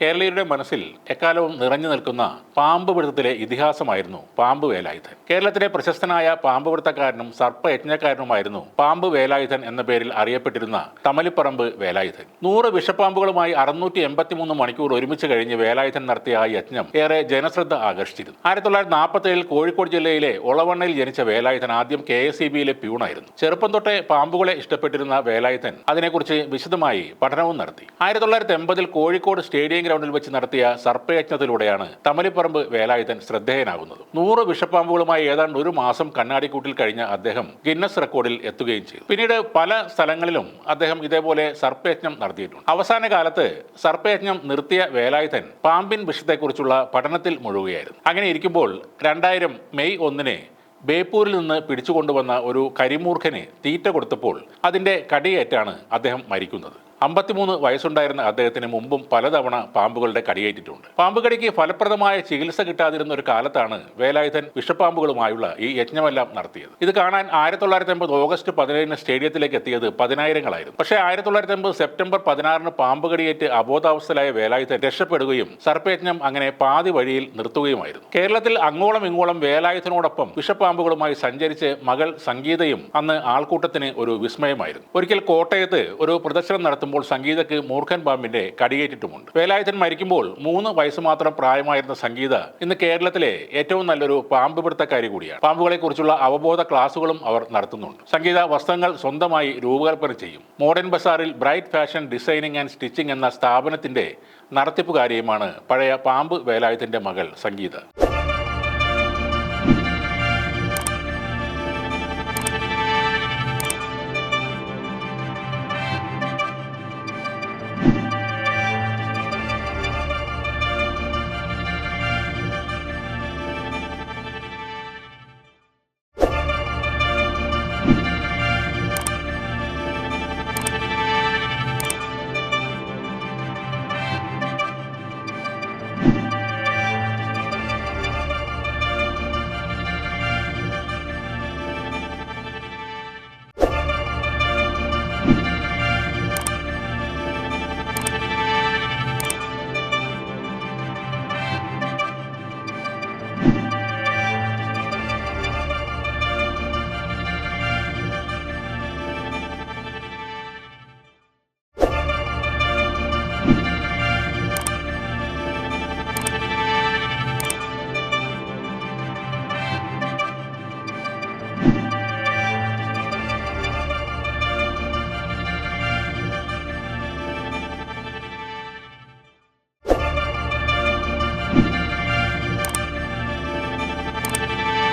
കേരളീയരുടെ മനസ്സിൽ എക്കാലവും നിറഞ്ഞു നിൽക്കുന്ന പാമ്പ് പിടുത്തത്തിലെ ഇതിഹാസമായിരുന്നു പാമ്പ് വേലായുധൻ. കേരളത്തിലെ പ്രശസ്തനായ പാമ്പ് പിടുത്തക്കാരനും സർപ്പ യജ്ഞക്കാരനുമായിരുന്നു പാമ്പ് വേലായുധൻ എന്ന പേരിൽ അറിയപ്പെട്ടിരുന്ന തമലിപ്പറമ്പ് വേലായുധൻ. നൂറ് വിഷപ്പാമ്പുകളുമായി അറുന്നൂറ്റി എൺപത്തിമൂന്ന് മണിക്കൂർ ഒരുമിച്ച് കഴിഞ്ഞ് വേലായുധൻ നടത്തിയ ആ യജ്ഞം ഏറെ ജനശ്രദ്ധ ആകർഷിച്ചിരുന്നു. ആയിരത്തി തൊള്ളായിരത്തി നാൽപ്പത്തി ഏഴിൽ കോഴിക്കോട് ജില്ലയിലെ ഒളവണ്ണയിൽ ജനിച്ച വേലായുധൻ ആദ്യം കെ എസ് ഇ ബിയിലെ പ്യൂണായിരുന്നു. ചെറുപ്പം തൊട്ടേ പാമ്പുകളെ ഇഷ്ടപ്പെട്ടിരുന്ന വേലായുധൻ അതിനെക്കുറിച്ച് വിശദമായി പഠനവും നടത്തി. ആയിരത്തി തൊള്ളായിരത്തി എൺപതിൽ കോഴിക്കോട് സ്റ്റേഡിയം ഗ്രൗണ്ടിൽ വെച്ച് നടത്തിയ സർപ്പയജ്ഞത്തിലൂടെയാണ് തമലിപ്പറമ്പ് വേലായുധൻ ശ്രദ്ധേയനാകുന്നത്. നൂറ് വിഷപ്പാമ്പുകളുമായി ഏതാണ്ട് ഒരു മാസം കണ്ണാടിക്കൂട്ടിൽ കഴിഞ്ഞ അദ്ദേഹം ഗിന്നസ് റെക്കോർഡിൽ എത്തുകയും ചെയ്തു. പിന്നീട് പല സ്ഥലങ്ങളിലും അദ്ദേഹം ഇതേപോലെ സർപ്പയജ്ഞം നടത്തിയിട്ടുണ്ട്. അവസാന കാലത്ത് സർപ്പയജ്ഞം നിർത്തിയ വേലായുധൻ പാമ്പിൻ വിഷത്തെക്കുറിച്ചുള്ള പഠനത്തിൽ മുഴുകുകയായിരുന്നു. അങ്ങനെ ഇരിക്കുമ്പോൾ രണ്ടായിരം മെയ് ഒന്നിന് ബേപ്പൂരിൽ നിന്ന് പിടിച്ചുകൊണ്ടുവന്ന ഒരു കരിമൂർഖന് തീറ്റ കൊടുത്തപ്പോൾ അതിന്റെ കടിയേറ്റാണ് അദ്ദേഹം മരിക്കുന്നത്. അമ്പത്തിമൂന്ന് വയസ്സുണ്ടായിരുന്ന അദ്ദേഹത്തിന് മുമ്പും പലതവണ പാമ്പുകളുടെ കടിയേറ്റിട്ടുണ്ട്. പാമ്പുകടിക്ക് ഫലപ്രദമായ ചികിത്സ കിട്ടാതിരുന്ന ഒരു കാലത്താണ് വേലായുധൻ വിഷപ്പാമ്പുകളുമായുള്ള ഈ യജ്ഞമെല്ലാം നടത്തിയത്. ഇത് കാണാൻ ആയിരത്തി തൊള്ളായിരത്തി അമ്പത് ഓഗസ്റ്റ് പതിനേഴിന് സ്റ്റേഡിയത്തിലേക്ക് എത്തിയത് പതിനായിരങ്ങളായിരുന്നു. പക്ഷേ ആയിരത്തി തൊള്ളായിരത്തി അമ്പത് സെപ്റ്റംബർ പതിനാറിന് പാമ്പ് കടിയേറ്റ് അബോധാവസ്ഥയിലായ വേലായുധൻ രക്ഷപ്പെടുകയും സർപ്പയജ്ഞം അങ്ങനെ പാതി വഴിയിൽ നിർത്തുകയുമായിരുന്നു. കേരളത്തിൽ അങ്ങോളം ഇങ്ങോളം വേലായുധനോടൊപ്പം വിഷപ്പാമ്പുകളുമായി സഞ്ചരിച്ച് മകൾ സംഗീതയും അന്ന് ആൾക്കൂട്ടത്തിന് ഒരു വിസ്മയമായിരുന്നു. ഒരിക്കൽ കോട്ടയത്ത് ഒരു പ്രദർശനം നടത്തുമ്പോൾ സംഗീതക്ക് മൂർഖൻ പാമ്പിന്റെ കടിയേറ്റിട്ടുമുണ്ട്. വേലായുധൻ മരിക്കുമ്പോൾ മൂന്ന് വയസ്സ് മാത്രം പ്രായമായിരുന്ന സംഗീത ഇന്ന് കേരളത്തിലെ ഏറ്റവും നല്ലൊരു പാമ്പ് പിടുത്തക്കാരി കൂടിയാണ്. പാമ്പുകളെ കുറിച്ചുള്ള അവബോധ ക്ലാസുകളും അവർ നടത്തുന്നുണ്ട്. സംഗീത വസ്ത്രങ്ങൾ സ്വന്തമായി രൂപകൽപ്പന ചെയ്യും. Modern ബസാറിൽ Bright Fashion Designing and Stitching എന്ന സ്ഥാപനത്തിന്റെ നടത്തിപ്പുകാരിയുമാണ് പഴയ പാമ്പ് വേലായുധന്റെ മകൾ സംഗീത.